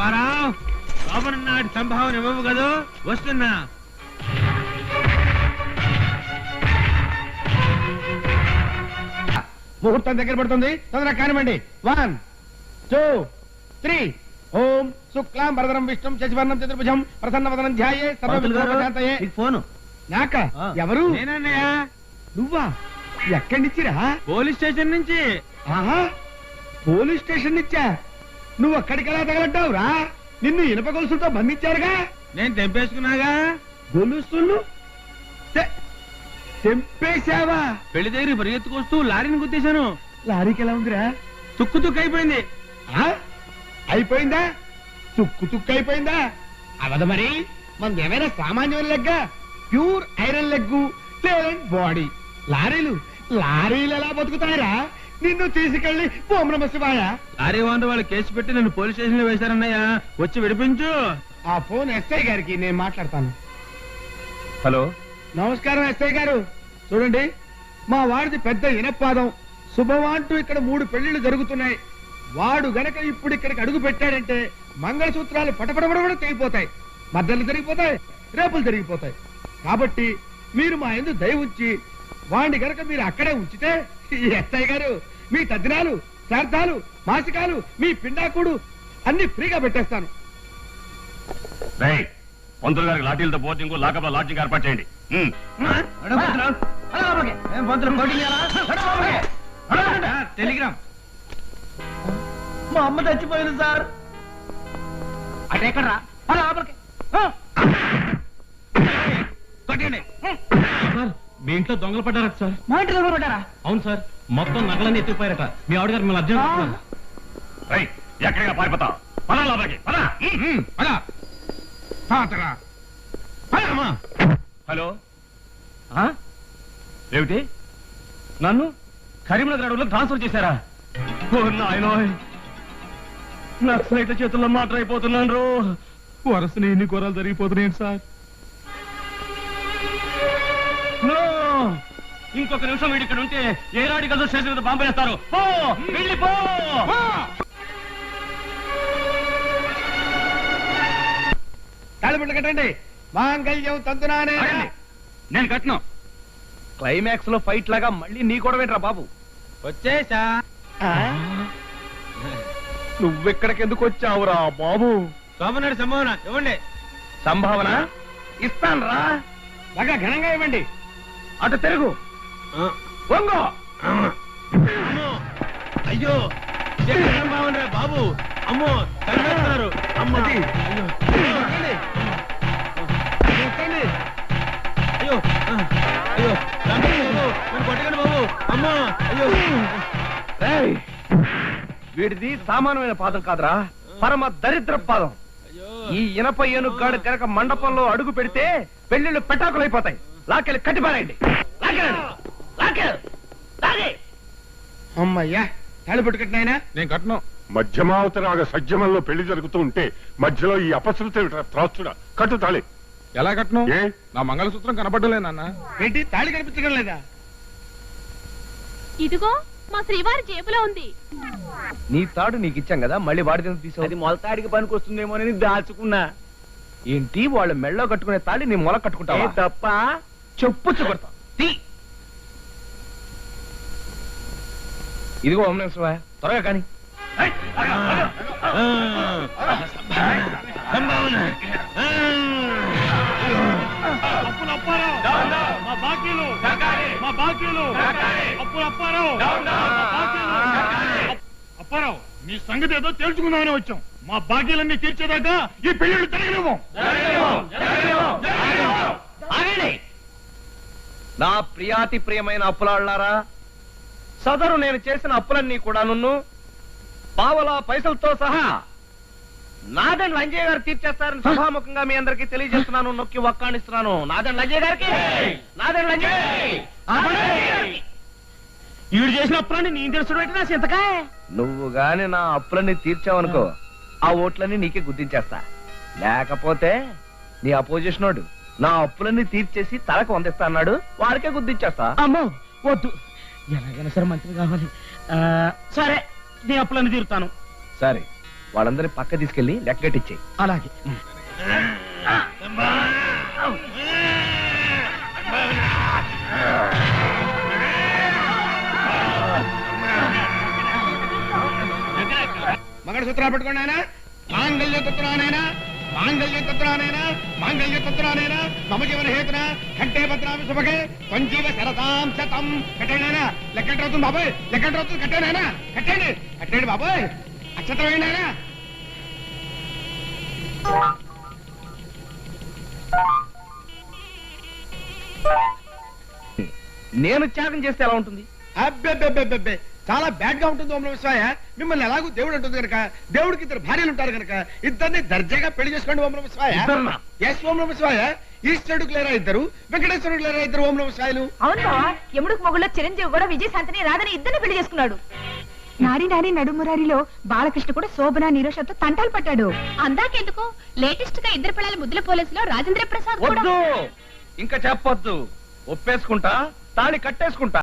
అప్పారావు లోపల నాటి సంభావన ఇవ్వవు కదూ? వస్తున్నా. ముహూర్తం దగ్గర పడుతుంది. తొందరగా కానివ్వండి. వన్ టూ త్రీ ఓం శుక్లాం వరదరం విష్ణుం శశివర్ణం చతుర్భుజం ప్రసన్న వదనం ధ్యాయే సర్వ ఫోను. నాక. ఎవరు? నేనన్నయ్య. నువ్వా? ఎక్కడి నుంచిరా? పోలీస్ స్టేషన్ నుంచి. ఆహా. పోలీస్ స్టేషన్ నుంచా? నువ్వు అక్కడికి ఎలా తగలడ్డావురా? నిన్ను ఇనుప గొలుసులతో బంధించారుగా? నేను తెంపేసుకున్నాగా? గొలుసులు? తెంపేశావా? పెళ్ళి దగ్గర పరిగెత్తుకొస్తూ లారీని గుద్దేశాను. లారీకి ఎలా ఉందిరా? తుక్కు తుక్కు అయిపోయింది. ఆ? అయిపోయిందా? తుక్కు తుక్కు అయిపోయిందా? అవదు మరి. మనది ఏమైనా సామాన్యమైన లెగ్గ? Pure iron leg talent body. లారీలు లారీలు ఎలా బతుకుతాయరా? నిన్ను తీసుకెళ్ళి ఓం నమ శివాయ. లారీ ఓనర్ వాళ్ళు కేసు పెట్టి నన్ను పోలీస్ స్టేషన్లో వేశారన్నయ్య. వచ్చి విడిపించు. ఆ ఫోన్ ఎస్ఐ గారికి నేను మాట్లాడతాను. హలో. నమస్కారం ఎస్ఐ గారు. చూడండి మా వాడిది పెద్ద ఇనపాదం శుభవాంటూ ఇక్కడ మూడు పెళ్ళిళ్ళు జరుగుతున్నాయి. వాడు గనక ఇప్పుడు ఇక్కడికి అడుగు పెట్టాడంటే మంగళసూత్రాలు పటపడబడబడ తెగిపోతాయి మద్దలు జరిగిపోతాయి రేపులు జరిగిపోతాయి కాబట్టి మీరు మా ఎందు దయ ఉంచి వాడిని గనక మీరు అక్కడే ఉంచితే ఎస్ఐ గారు మీ తద్దినాలు శ్రార్థాలు మాసికాలు మీ పిండాకుడు అన్ని ఫ్రీగా పెట్టేస్తాను. రేయ్ పంతులు గారికి లాఠీలతో బోర్డింగ్ లాకప్ లాడ్జింగ్ ఏర్పాటు చేయండి. టెలిగ్రామ్. మా అమ్మ చచ్చిపోయింది సార్. అటు ఎక్కడ్రా? కొట్టండి. సార్ మీ ఇంట్లో దొంగలు పడ్డారట సార్? మా ఇంటి దగ్గర కొట్టారా అవును సార్. మొత్తం నగలన్నీ ఎత్తుకుపోయారట. మీ ఆవిడ గారు మిమ్మల్ని అర్జెంట్ రేయ్ ఎక్కడికి పారిపోతా? పదా లోపలికి పదా. హలో? ఏమిటి? నన్ను కరీంనగర్ అడవులకు ట్రాన్స్ఫర్ చేశారా? నక్సలైట్ల చేతుల్లో మాట అయిపోతున్నాను రో. వరసని ఎన్ని కూరలు జరిగిపోతున్నాయి సార్. నో! ఇంకొక నిమిషం వీడి ఇక్కడ ఉంటే ఏ రాడి స్టేషన్ మీద బాంబు వేస్తారు పో! వెళ్ళి పో! తాళిబుట్లు కట్టండి. మాంగళ్యం తంతునానే. నేను కట్టిన. క్లైమాక్స్లో ఫైట్ లాగా మళ్ళీ నీ కూడా ఏంట్రా బాబు? వచ్చేసా. నువ్వెక్కడికి ఎందుకు వచ్చావురా బాబు? సోమనాడు సంభావన ఇవ్వండి. సంభావన? ఇస్తాను రా బాగా ఘనంగా ఇవ్వండి. అటు తిరుగు. అయ్యో! రా బాబు. అమ్మో! తన్నేస్తున్నారు అమ్మో! అది. అయ్యో! ఎక్కండి. ఎక్కండి. అయ్యో! ఆ, అయ్యో! చంపండి బాబు. నన్ను కొట్టకండి బాబు. అమ్మో! అయ్యో! రేయ్! వీడిది సామాన్యమైన పాదం కాదురా. పరమ దరిద్ర పాదం. ఈ ఇనప ఏనుగాడు కనుక మండపంలో అడుగు పెడితే పెళ్ళిళ్ళు పెటాకులైపోతాయి. లాకెళ్ళి కట్టిపారేయండి లాకెళ్ళండి. అమ్మయ్యా నేను కట్టను. మధ్యమావతరాగ సజ్జమంలో పెళ్ళి జరుగుతూ ఉంటే మధ్యలో ఈ అపశృతి త్రాస్తుడా కట్టు తాళి. ఎలా కట్టను? ఏ? నా మంగళసూత్రం కనపడలే నాన్న. ఏంటి తాళి కనిపించడం లేదా? ఇదిగో మా శ్రీవారి జేబులో ఉంది. నీ తాడు నీకు ఇచ్చాం కదా మళ్ళీ వాడి దగ్గర తీసావు అది మొలతాడికి పనికి వస్తుందేమోనని దాచుకున్నా. ఏంటి వాళ్ళ మెళ్ళో కట్టుకునే తాళి నీ మొల ఏ కట్టుకుంటావా తప్ప? చెప్పు కొడతా. ఇదిగో ఓం నమః శివాయ త్వరగా కానీ. అప్పారావు మా బాకీలు మా బాకీలు అప్పులు అప్పారావు అప్పారావు మీ సంగతి ఏదో తెలుసుకుందామని వచ్చాం. మా బాకీలన్నీ తీర్చేదాకా ఈ పెళ్ళిళ్ళు జరగలేము ఆగండి. నా ప్రియాతి ప్రియమైన అప్పులాళ్ళారా సదరు నేను చేసిన అప్పులన్నీ కూడా నున్ను పావలా పైసలతో సహా నాదన్ లంజయ్ గారు తీర్చేస్తారని సభాముఖంగా మీ అందరికీ తెలియజేస్తున్నాను నొక్కి వక్కాణిస్తున్నాను నాదన్ లంజయ్ గారికి? నాదన్ లంజయ్ ఈడు చేసిన అప్పులన్నీ నేను తెలుసు పెట్టినా సింతకాయ నువ్వు గాని నా అప్పులన్నీ తీర్చావనుకో ఆ. ఓట్లన్నీ నీకే గుర్తించేస్తా. లేకపోతే నీ అపోజిషన్ నా అప్పులన్నీ తీర్చేసి తలకు వందిస్తా అన్నాడు వాడికే గుర్తించేస్తా. అమ్మో వద్దు. ఎలాగైనా సరే మంచిది కావాలి? ఆ, సరే నీ అప్పులన్నీ తీరుతాను. సరే వాళ్ళందరినీ పక్క తీసుకెళ్ళి లెక్కగట్టిచ్చేయి అలాగే. మంగళసూత్రాలు పట్టుకోండి ఆయన మాంగళ్య తత్రానైనా మాంగళ్య తత్రానైనా మాంగళ్య తత్రానైనా మమ జీవన హేతున కంటే భద్రామి శుభగే సంజీవ శరదాం శతం. కట్టండి ఆయన లెక్కంట అవుతుంది బాబాయ్ లెక్కంట అవుతుంది కట్టండి ఆయన కట్టండి కట్టండి బాబాయ్. అక్షతం వేయండి ఆయన నేను త్యాగం చేస్తే ఎలా ఉంటుంది? అబ్బెబ్బెబ్బెబ్బెబ్బే. చాలా బ్యాడ్గా ఉంటుంది ఓం నమ శివాయ. మిమ్మల్ని ఎలాగూ దేవుడు ఉంటుంది కనుక దేవుడికి ఇద్దరు భార్యలు ఉంటారు కనుక ఇద్దరిని దర్జాగా పెళ్ళి చేసుకోండి ఓం నమ శివాయ. ఇద్దరునా? ఎస్ ఓం నమ శివాయ. ఈశ్వరుడికి లేరా ఇద్దరు? వెంకటేశ్వరుడికి లేరా ఇద్దరు ఓం నమ శివాయలు అవును బావా యముడికి మొగుళ్ళో చిరంజీవి కూడా విజయశాంతిని రాధని ఇద్దరిని పెళ్ళి చేసుకున్నాడు. నారి నారి నడుమురారిలో బాలకృష్ణ కూడా శోభన నీరోషతో తంటాలు పట్టాడు. అందాకెందుకు? లేటెస్ట్గా ఇద్దరు పిల్లల ముద్దుల పోలీసులో రాజేంద్ర ప్రసాద్ కూడా వద్దు! ఇంకా చెప్పొద్దు. ఒప్పేసుకుంటా తాళి కట్టేసుకుంటా.